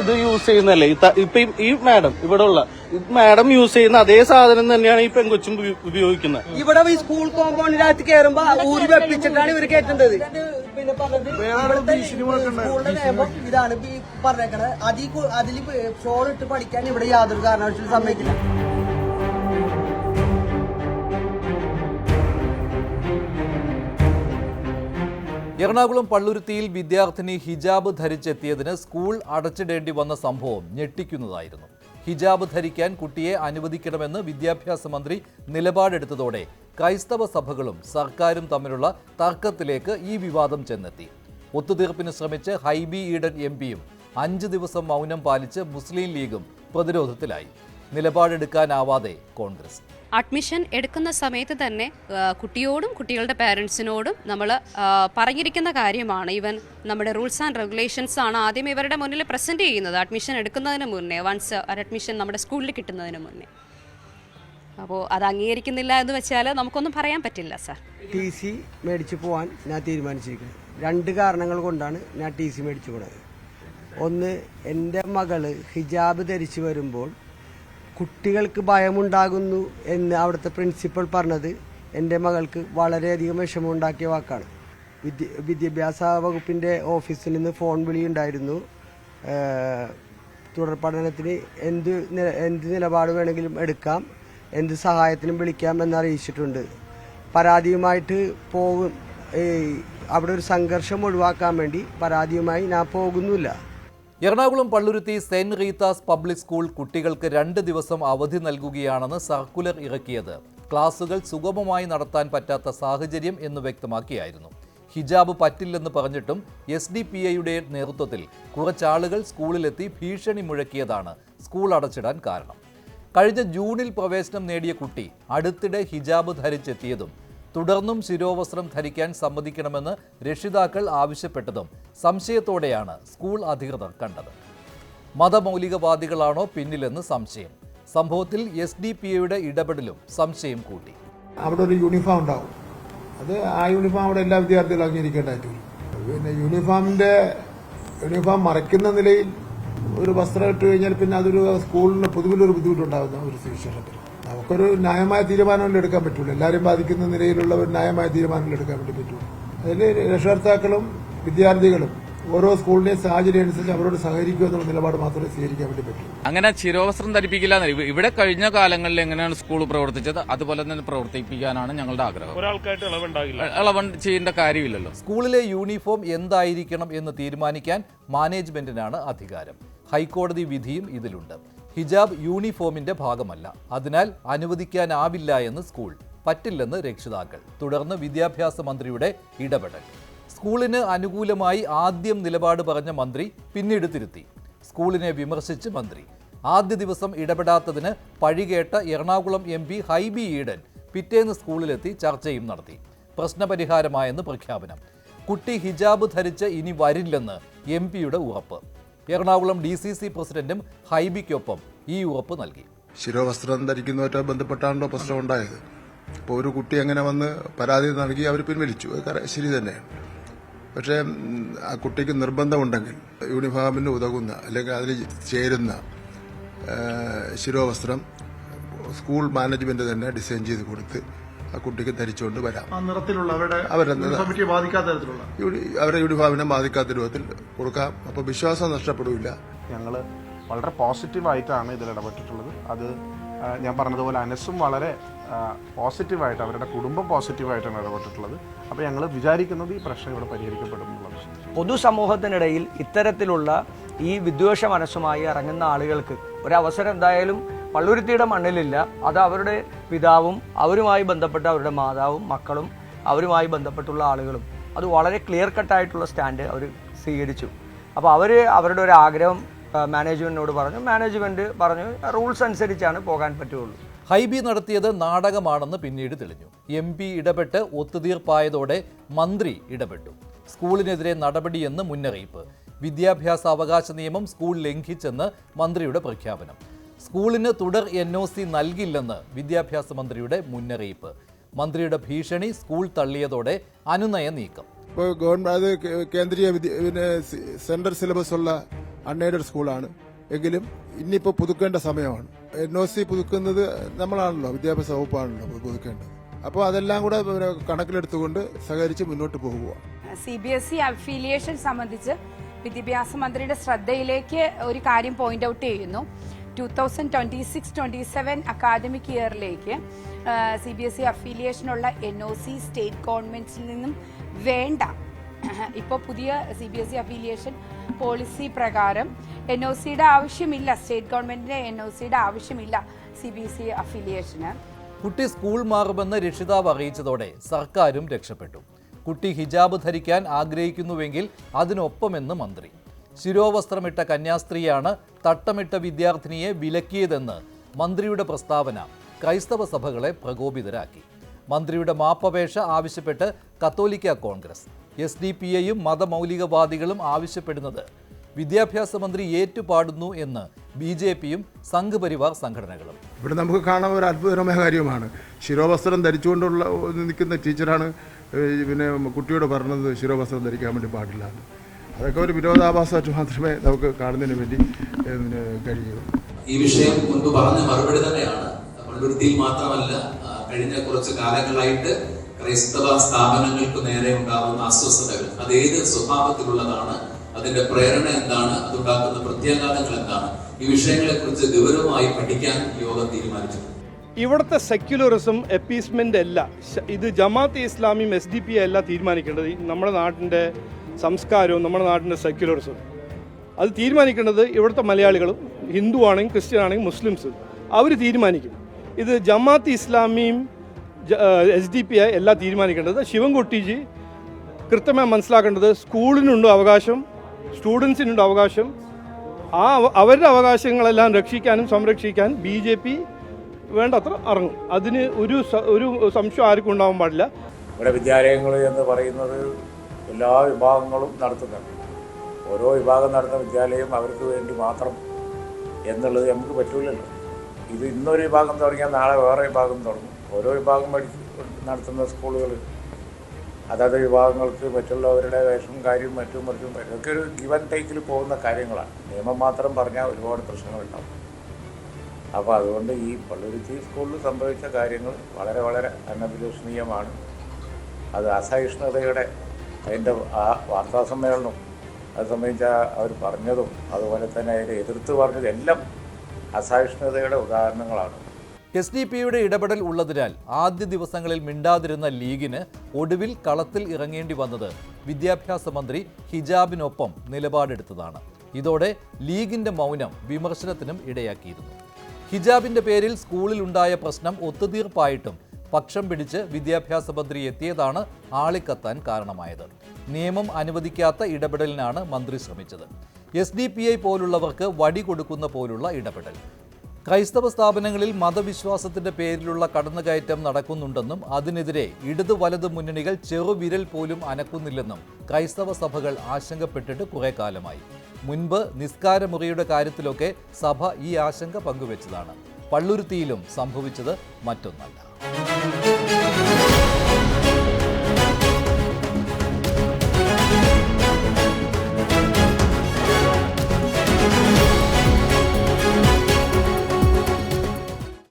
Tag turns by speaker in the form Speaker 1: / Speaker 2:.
Speaker 1: ഇത് യൂസ് ചെയ്യുന്നല്ലേ ഇപ്പൊ ഈ- മാഡം ഇവിടെ ഉള്ള മാഡം യൂസ് ചെയ്യുന്ന അതേ സാധനം തന്നെയാണ് ഈ പെങ്കൊച്ചും ഉപയോഗിക്കുന്നത്.
Speaker 2: ഇവിടെ ഈ സ്കൂൾ കോമ്പൗണ്ടിനകത്ത് കയറുമ്പോ ഊരി വെപ്പിച്ചിട്ടാണ് ഇവർ കേട്ടത് പിന്നെ പറഞ്ഞത് ഇവിടുത്തെ സ്കൂളിന്റെ നിയമം ഇതാണ് പറഞ്ഞേക്കണത്. അതിൽ അതിൽ ഷോൾ ഇട്ട് പഠിക്കാൻ ഇവിടെ യാതൊരു കാരണവശാലും സമ്മതിക്കില്ല.
Speaker 3: എറണാകുളം പള്ളുരുത്തിയിൽ വിദ്യാർത്ഥിനി ഹിജാബ് ധരിച്ചെത്തിയതിന് സ്കൂൾ അടച്ചിടേണ്ടി വന്ന സംഭവം ഞെട്ടിക്കുന്നതായിരുന്നു. ഹിജാബ് ധരിക്കാൻ കുട്ടിയെ അനുവദിക്കണമെന്ന് വിദ്യാഭ്യാസ മന്ത്രി നിലപാടെടുത്തതോടെ ക്രൈസ്തവ സഭകളും സർക്കാരും തമ്മിലുള്ള തർക്കത്തിലേക്ക് ഈ വിവാദം ചെന്നെത്തി. ഒത്തുതീർപ്പിന് ശ്രമിച്ച് ഹൈബി ഈഡൻ എം പിയും അഞ്ച് ദിവസം മൗനം പാലിച്ച് മുസ്ലിം ലീഗും പ്രതിരോധത്തിലായി. നിലപാടെടുക്കാനാവാതെ കോൺഗ്രസ്.
Speaker 4: അഡ്മിഷൻ എടുക്കുന്ന സമയത്ത് തന്നെ കുട്ടിയോടും കുട്ടികളുടെ പാരൻസിനോടും നമ്മൾ പറഞ്ഞിരിക്കുന്ന കാര്യമാണ്. ഇവൻ നമ്മുടെ റൂൾസ് ആൻഡ് റെഗുലേഷൻസ് ആണ് ആദ്യം ഇവരുടെ മുന്നിൽ പ്രസന്റ് ചെയ്യുന്നത്. അഡ്മിഷൻ എടുക്കുന്നതിന് മുന്നേ വൺസ് ഒരു അഡ്മിഷൻ നമ്മുടെ സ്കൂളിൽ കിട്ടുന്നതിന് മുന്നേ. അപ്പോൾ അത് അംഗീകരിക്കുന്നില്ല എന്ന് വെച്ചാൽ നമുക്കൊന്നും പറയാൻ പറ്റില്ല സാർ.
Speaker 2: ടി സി മേടിച്ചു പോകാൻ ഞാൻ തീരുമാനിച്ചിരിക്കുന്നത് രണ്ട് കാരണങ്ങൾ കൊണ്ടാണ് ഞാൻ ടി സി മേടിച്ചു പോണത്. ഒന്ന് എന്റെ മകൾ ഹിജാബ് ധരിച്ചു വരുമ്പോൾ കുട്ടികൾക്ക് ഭയമുണ്ടാകുന്നു എന്ന് അവിടുത്തെ പ്രിൻസിപ്പൽ പറഞ്ഞത് എന്റെ മകൾക്ക് വളരെയധികം വിഷമമുണ്ടാക്കിയ വാക്കാണ്. വിദ്യ വിദ്യാഭ്യാസ വകുപ്പിന്റെ ഓഫീസിൽ നിന്ന് ഫോൺ വിളി ഉണ്ടായിരുന്നു തുടർ പഠനത്തിന് എന്ത് എന്ത് നിലപാട് വേണമെങ്കിലും എടുക്കാം എന്ത് സഹായത്തിനും വിളിക്കാം എന്നറിയിച്ചിട്ടുണ്ട് പരാതിയുമായിട്ട് പോകും അവിടെ ഒരു സംഘർഷം ഒഴിവാക്കാൻ വേണ്ടി പരാതിയുമായി ഞാൻ പോകുന്നില്ല
Speaker 3: Ernakulam Palluruthy saint Rita's public school കുട്ടികൾക്ക് രണ്ട് ദിവസം അവധി നൽകുകയാണെന്ന് സർക്കുലർ ഇറക്കിയത്. ക്ലാസുകൾ സുഗമമായി നടത്താൻ പറ്റാത്ത സാഹചര്യം എന്ന് വ്യക്തമാക്കിയായിരുന്നു. ഹിജാബ് പറ്റില്ലെന്ന് പറഞ്ഞിട്ടും എസ് ഡി പി ഐയുടെ നേതൃത്വത്തിൽ കുറച്ചാളുകൾ സ്കൂളിലെത്തി ഭീഷണി മുഴക്കിയതാണ് സ്കൂൾ അടച്ചിടാൻ കാരണം. കഴിഞ്ഞ ജൂണിൽ പ്രവേശനം നേടിയ കുട്ടി അടുത്തിടെ ഹിജാബ് ധരിച്ചെത്തിയതും തുടർന്നും ശിരോവസ്ത്രം ധരിക്കാൻ സമ്മതിക്കണമെന്ന് രക്ഷിതാക്കൾ ആവശ്യപ്പെട്ടതും സംശയത്തോടെയാണ് സ്കൂൾ അധികൃതർ കണ്ടത്. മതമൗലികവാദികളാണോ പിന്നിലെന്ന് സംശയം. സംഭവത്തിൽ എസ് ഡി പി ഐയുടെ ഇടപെടലും സംശയം കൂട്ടി.
Speaker 5: അവിടെ ഒരു യൂണിഫോം ഉണ്ടാവും. അത് ആ യൂണിഫോം അവിടെ എല്ലാ വിദ്യാർത്ഥികളും അംഗീകരിക്കേണ്ടതായിട്ട് പിന്നെ യൂണിഫോമിന്റെ യൂണിഫോം മറയ്ക്കുന്ന നിലയിൽ ഒരു വസ്ത്രം ഇട്ട് കഴിഞ്ഞാൽ പിന്നെ അതൊരു സ്കൂളിന് പൊതുവിലൊരു ബുദ്ധിമുട്ടുണ്ടാകുന്ന ഒരു സുവിശേഷത്തിൽ നമുക്കൊരു ന്യായമായ തീരുമാനമല്ലേ എടുക്കാൻ പറ്റുള്ളൂ എല്ലാവരും ബാധിക്കുന്ന നിലയിലുള്ള ഒരു ന്യായമായ തീരുമാനമല്ലേ എടുക്കാൻ വേണ്ടി പറ്റുള്ളൂ അതിൽ രക്ഷകർത്താക്കളും വിദ്യാർത്ഥികളും ഓരോ സ്കൂളിന്റെയും സാഹചര്യം അനുസരിച്ച് അവരോട് സഹകരിക്കുക എന്നുള്ള നിലപാട് മാത്രമേ സ്വീകരിക്കാൻ വേണ്ടി പറ്റൂ.
Speaker 6: അങ്ങനെ ശിരോവസ്ത്രം ധരിപ്പിക്കില്ല എന്ന് ഇവിടെ കഴിഞ്ഞ കാലങ്ങളിൽ എങ്ങനെയാണ് സ്കൂൾ പ്രവർത്തിച്ചത്? അതുപോലെ തന്നെ പ്രവർത്തിപ്പിക്കാനാണ് ഞങ്ങളുടെ ആഗ്രഹം.
Speaker 7: ഒരാൾക്കായിട്ട് ഇളവുണ്ടാകില്ല.
Speaker 6: ഇളവൻ ചെയ്യേണ്ട കാര്യമില്ലല്ലോ.
Speaker 3: സ്കൂളിലെ യൂണിഫോം എന്തായിരിക്കണം എന്ന് തീരുമാനിക്കാൻ മാനേജ്മെന്റിനാണ് അധികാരം. ഹൈക്കോടതി വിധിയും ഇതിലുണ്ട്. ഹിജാബ് യൂണിഫോമിന്റെ ഭാഗമല്ല. അതിനാൽ അനുവദിക്കാനാവില്ല എന്ന് സ്കൂൾ. പറ്റില്ലെന്ന് രക്ഷിതാക്കൾ. തുടർന്ന് വിദ്യാഭ്യാസ മന്ത്രിയുടെ ഇടപെടൽ. സ്കൂളിന് അനുകൂലമായി ആദ്യം നിലപാട് പറഞ്ഞ മന്ത്രി പിന്നീട് തിരുത്തി. സ്കൂളിനെ വിമർശിച്ച് മന്ത്രി. ആദ്യ ദിവസം ഇടപെടാത്തതിന് പഴികേട്ട എറണാകുളം എം പി ഹൈബി ഈഡൻ പിറ്റേന്ന് സ്കൂളിലെത്തി ചർച്ചയും നടത്തി. പ്രശ്നപരിഹാരമായെന്ന് പ്രഖ്യാപനം. കുട്ടി ഹിജാബ് ധരിച്ച് ഇനി വരില്ലെന്ന് എം പിയുടെ ഉറപ്പ്. എറണാകുളം ഡി സി സി പ്രസിഡന്റും ഹൈബിക്കൊപ്പം ഈ ഉറപ്പ് നൽകി.
Speaker 5: ശിരോവസ്ത്രം ധരിക്കുന്നവരുമായി ബന്ധപ്പെട്ടാണല്ലോ പ്രശ്നം ഉണ്ടായത്. ഇപ്പോൾ ഒരു കുട്ടി അങ്ങനെ വന്ന് പരാതി നൽകി അവർ പിൻവലിച്ചു. ശരി തന്നെ പക്ഷേ ആ കുട്ടിക്ക് നിർബന്ധമുണ്ടെങ്കിൽ യൂണിഫോമിന് ഉതകുന്ന അല്ലെങ്കിൽ അതിൽ ചേരുന്ന ശിരോവസ്ത്രം സ്കൂൾ മാനേജ്മെന്റ് തന്നെ ഡിസൈൻ ചെയ്ത് കൊടുത്ത് ആ കുട്ടിക്ക് ധരിച്ചുകൊണ്ട് വരാം.
Speaker 7: അവരെ നിറത്തിലുള്ള അവരുടെ ബാധിക്കാത്ത തരത്തിലുള്ള.
Speaker 5: അവരുടെ യൂണിഫോമിനെ ബാധിക്കാത്ത രൂപത്തിൽ കൊടുക്കാം. അപ്പോൾ വിശ്വാസം നഷ്ടപ്പെടില്ല
Speaker 8: ഞങ്ങൾ വളരെ പോസിറ്റീവായിട്ടാണ് ഇതിൽ ഇടപെട്ടിട്ടുള്ളത്. അത് ഞാൻ പറഞ്ഞതുപോലെ അനസും വളരെ പോസിറ്റീവായിട്ട് അവരുടെ കുടുംബം പോസിറ്റീവായിട്ടാണ് ഇടപെട്ടിട്ടുള്ളത്. അപ്പോൾ ഞങ്ങൾ വിചാരിക്കുന്നത് ഈ പ്രശ്നം ഇവിടെ പരിഹരിക്കപ്പെടും എന്നുള്ള വിഷയം
Speaker 9: പൊതുസമൂഹത്തിനിടയിൽ ഇത്തരത്തിലുള്ള ഈ വിദ്വേഷ മനസ്സുമായി ഇറങ്ങുന്ന ആളുകൾക്ക് ഒരവസരം എന്തായാലും പള്ളുരുത്തിയുടെ മണ്ണിലില്ല. അത് അവരുടെ പിതാവും അവരുമായി ബന്ധപ്പെട്ട അവരുടെ മാതാവും മക്കളും അവരുമായി ബന്ധപ്പെട്ടുള്ള ആളുകളും. അത് വളരെ ക്ലിയർ കട്ടായിട്ടുള്ള സ്റ്റാൻഡ് അവർ സ്വീകരിച്ചു. അപ്പോൾ അവർ അവരുടെ ഒരു ആഗ്രഹം മാനേജ്മെന്റിനോട് പറഞ്ഞു. മാനേജ്മെന്റ് പറഞ്ഞു റൂൾസ് അനുസരിച്ചാണ് പോകാൻ പറ്റുള്ളൂ
Speaker 3: ഹൈബി നടത്തിയത് നാടകമാണെന്ന് പിന്നീട് തെളിഞ്ഞു. എം പി ഇടപെട്ട് ഒത്തുതീർപ്പായതോടെ മന്ത്രി ഇടപെട്ടു. സ്കൂളിനെതിരെ നടപടിയെന്ന് മുന്നറിയിപ്പ്. വിദ്യാഭ്യാസ അവകാശ നിയമം സ്കൂൾ ലംഘിച്ചെന്ന് മന്ത്രിയുടെ പ്രഖ്യാപനം. സ്കൂളിന് തുടർ എൻ ഒ സി നൽകില്ലെന്ന് വിദ്യാഭ്യാസ മന്ത്രിയുടെ മുന്നറിയിപ്പ്. മന്ത്രിയുടെ ഭീഷണി സ്കൂൾ തള്ളിയതോടെ അനുനയ നീക്കം.
Speaker 5: ഇപ്പോൾ ഗവൺമെന്റ് അത് കേന്ദ്രീയ വിദ്യ പിന്നെ സെൻട്രൽ സിലബസ് ഉള്ള അൺഎയ്ഡഡ് സ്കൂളാണ്. എങ്കിലും ഇനിയിപ്പോൾ പുതുക്കേണ്ട സമയമാണ്. എൻ ഒ സി പുതുക്കുന്നത് നമ്മളാണല്ലോ വിദ്യാഭ്യാസ വകുപ്പാണല്ലോ പുതുക്കേണ്ടത്. അപ്പോൾ അതെല്ലാം കൂടെ കണക്കിലെടുത്തുകൊണ്ട് സഹകരിച്ച് മുന്നോട്ട് പോകുക
Speaker 10: C B S E affiliation സംബന്ധിച്ച് വിദ്യാഭ്യാസ മന്ത്രിയുടെ ശ്രദ്ധയിലേക്ക് ഒരു കാര്യം പോയിന്റ് ഔട്ട് ചെയ്യുന്നു. Two thousand twenty six twenty seven academic ഇയറിലേക്ക് C B S E അഫിലിയേഷനുള്ള എൻ ഒ സി സ്റ്റേറ്റ് ഗവൺമെന്റ്സിൽ നിന്നും വേണ്ട. ഇപ്പോൾ പുതിയ C B S E affiliation policy പ്രകാരം എൻ ഒ സിയുടെ ആവശ്യമില്ല സ്റ്റേറ്റ് ഗവൺമെന്റിന്റെ എൻ ഒ സിയുടെ ആവശ്യമില്ല സി ബി എസ് ഇ അഫിലിയേഷന്
Speaker 3: കുട്ടി സ്കൂൾ മാറുമെന്ന് രക്ഷിതാവ് അറിയിച്ചതോടെ സർക്കാരും രക്ഷപ്പെട്ടു. കുട്ടി ഹിജാബ് ധരിക്കാൻ ആഗ്രഹിക്കുന്നുവെങ്കിൽ അതിനൊപ്പമെന്ന് മന്ത്രി. ശിരോവസ്ത്രമിട്ട കന്യാസ്ത്രീയാണ് തട്ടമിട്ട വിദ്യാർത്ഥിനിയെ വിലക്കിയതെന്ന് മന്ത്രിയുടെ പ്രസ്താവന ക്രൈസ്തവ സഭകളെ പ്രകോപിതരാക്കി. മന്ത്രിയുടെ മാപ്പപേക്ഷ ആവശ്യപ്പെട്ട് കത്തോലിക്ക കോൺഗ്രസ്. എസ് ഡി പി ഐയും മതമൗലികവാദികളും ആവശ്യപ്പെടുന്നത് വിദ്യാഭ്യാസ മന്ത്രി ഏറ്റുപാടുന്നു എന്ന് ബി ജെ പിയും സംഘപരിവാർ സംഘടനകളും.
Speaker 5: ഇവിടെ നമുക്ക് കാണാൻ ഒരു അത്ഭുതകരമായ കാര്യമാണ് ശിരോവസ്ത്രം ധരിച്ചുകൊണ്ടുള്ള നിൽക്കുന്ന ടീച്ചറാണ് പിന്നെ കുട്ടിയോട് പറഞ്ഞത് ശിരോവസ്ത്രം ധരിക്കാൻ വേണ്ടി പാടില്ല. അതൊക്കെ ഒരു വിരോധാഭാസമായിട്ട് മാത്രമേ നമുക്ക് കാണുന്നതിന് വേണ്ടി കഴിയൂ.
Speaker 11: ഈ വിഷയം മുൻപ് പറഞ്ഞ മറുപടി തന്നെയാണ്. പള്ളുരുത്തിയിൽ മാത്രമല്ല കഴിഞ്ഞ കുറച്ച് കാലങ്ങളായിട്ട് ക്രൈസ്തവ സ്ഥാപനങ്ങൾക്ക് നേരെ ഉണ്ടാകുന്ന അസ്വസ്ഥതകൾ. അത് ഏത് സ്വഭാവത്തിലുള്ളതാണ്? അതിന്റെ പ്രേരണ എന്താണ്? അതുണ്ടാക്കുന്ന പ്രത്യാഘാതങ്ങൾ എന്താണ്? ഈ വിഷയങ്ങളെ കുറിച്ച് ഗൗരവമായി പഠിക്കാൻ യോഗം തീരുമാനിച്ചു.
Speaker 7: ഇവിടുത്തെ സെക്യുലറിസം എപ്പീസ്മെന്റ് അല്ല. ഇത് ജമാഅത്ത് ഇസ്ലാമിയും എസ് ഡി പി അല്ല തീരുമാനിക്കേണ്ടത്. നമ്മുടെ നാട്ടിന്റെ സംസ്കാരവും നമ്മുടെ നാടിന്റെ സെക്യുലറിസവും അത് തീരുമാനിക്കേണ്ടത് ഇവിടുത്തെ മലയാളികളും ഹിന്ദു ആണെങ്കിൽ ക്രിസ്ത്യൻ ആണെങ്കിൽ മുസ്ലിംസ്. അവർ തീരുമാനിക്കും. ഇത് ജമാഅത്ത് ഇസ്ലാമിയും എസ് ഡി പി ആയി എല്ലാം തീരുമാനിക്കേണ്ടത് ശിവൻകുട്ടിജി കൃത്യമായി മനസ്സിലാക്കേണ്ടത് സ്കൂളിനുണ്ട് അവകാശം സ്റ്റുഡൻസിനുണ്ട് അവകാശം. ആ അവരുടെ അവകാശങ്ങളെല്ലാം രക്ഷിക്കാനും സംരക്ഷിക്കാൻ ബി ജെ പി വേണ്ടത്ര ഇറങ്ങും. അതിന് ഒരു ഒരു സംശയം ആർക്കും ഉണ്ടാവാൻ പാടില്ല.
Speaker 12: ഇവിടെ വിദ്യാലയങ്ങൾ എന്ന് പറയുന്നത് എല്ലാ വിഭാഗങ്ങളും നടത്തുന്നുണ്ട്. ഓരോ വിഭാഗം നടത്തുന്ന വിദ്യാലയം അവർക്ക് വേണ്ടി മാത്രം എന്നുള്ളത് നമുക്ക് പറ്റൂലല്ലോ. ഇത് ഇന്നൊരു വിഭാഗം തുടങ്ങിയാൽ നാളെ വേറെ വിഭാഗം തുടങ്ങും. ഓരോ വിഭാഗം പഠിച്ച് നടത്തുന്ന സ്കൂളുകൾ അതാത് വിഭാഗങ്ങൾക്ക് മറ്റുള്ളവരുടെ വേഷവും കാര്യവും മറ്റും മറ്റും ഇതൊക്കെ ഒരു ഗിവൻ ടേക്കിൽ പോകുന്ന കാര്യങ്ങളാണ്. നിയമം മാത്രം പറഞ്ഞാൽ ഒരുപാട് പ്രശ്നങ്ങളുണ്ടാവും അപ്പോൾ അതുകൊണ്ട് ഈ പള്ളുരുത്തി സ്കൂളിൽ സംഭവിച്ച കാര്യങ്ങൾ വളരെ വളരെ അനഭിലഷണീയമാണ്. അത് അസഹിഷ്ണുതയുടെ അതിന്റെ ആ വാർത്താ സമ്മേളനവും അത് സംബന്ധിച്ച അവർ പറഞ്ഞതും അതുപോലെ തന്നെ അതിനെ എതിർത്ത് പറഞ്ഞതും എല്ലാം അസഹിഷ്ണുതയുടെ ഉദാഹരണങ്ങളാണ്.
Speaker 3: എസ് ഡി പിയുടെ ഇടപെടൽ ഉള്ളതിനാൽ ആദ്യ ദിവസങ്ങളിൽ മിണ്ടാതിരുന്ന ലീഗിന് ഒടുവിൽ കളത്തിൽ ഇറങ്ങേണ്ടി വന്നത് വിദ്യാഭ്യാസ മന്ത്രി ഹിജാബിനൊപ്പം നിലപാടെടുത്തതാണ്. ഇതോടെ ലീഗിന്റെ മൗനം വിമർശനത്തിനും ഇടയാക്കിയിരുന്നു. ഹിജാബിന്റെ പേരിൽ സ്കൂളിലുണ്ടായ പ്രശ്നം ഒത്തുതീർപ്പായിട്ടും പക്ഷം പിടിച്ച് വിദ്യാഭ്യാസ മന്ത്രി എത്തിയതാണ് ആളിക്കത്താൻ കാരണമായത്. നിയമം അനുവദിക്കാത്ത ഇടപെടലിനാണ് മന്ത്രി ശ്രമിച്ചത്. എസ് ഡി പി ഐ പോലുള്ളവർക്ക് വടി കൊടുക്കുന്ന പോലുള്ള ഇടപെടൽ. ക്രൈസ്തവ സ്ഥാപനങ്ങളിൽ മതവിശ്വാസത്തിന്റെ പേരിലുള്ള കടന്നുകയറ്റം നടക്കുന്നുണ്ടെന്നും അതിനെതിരെ ഇടതു വലത് മുന്നണികൾ ചെറുവിരൽ പോലും അനക്കുന്നില്ലെന്നും ക്രൈസ്തവ സഭകൾ ആശങ്കപ്പെട്ടിട്ട് കുറെ കാലമായി. മുൻപ് നിസ്കാരമുറിയുടെ കാര്യത്തിലൊക്കെ സഭ ഈ ആശങ്ക പങ്കുവച്ചതാണ്. പള്ളുരുത്തിയിലും സംഭവിച്ചത് മറ്റൊന്നല്ല.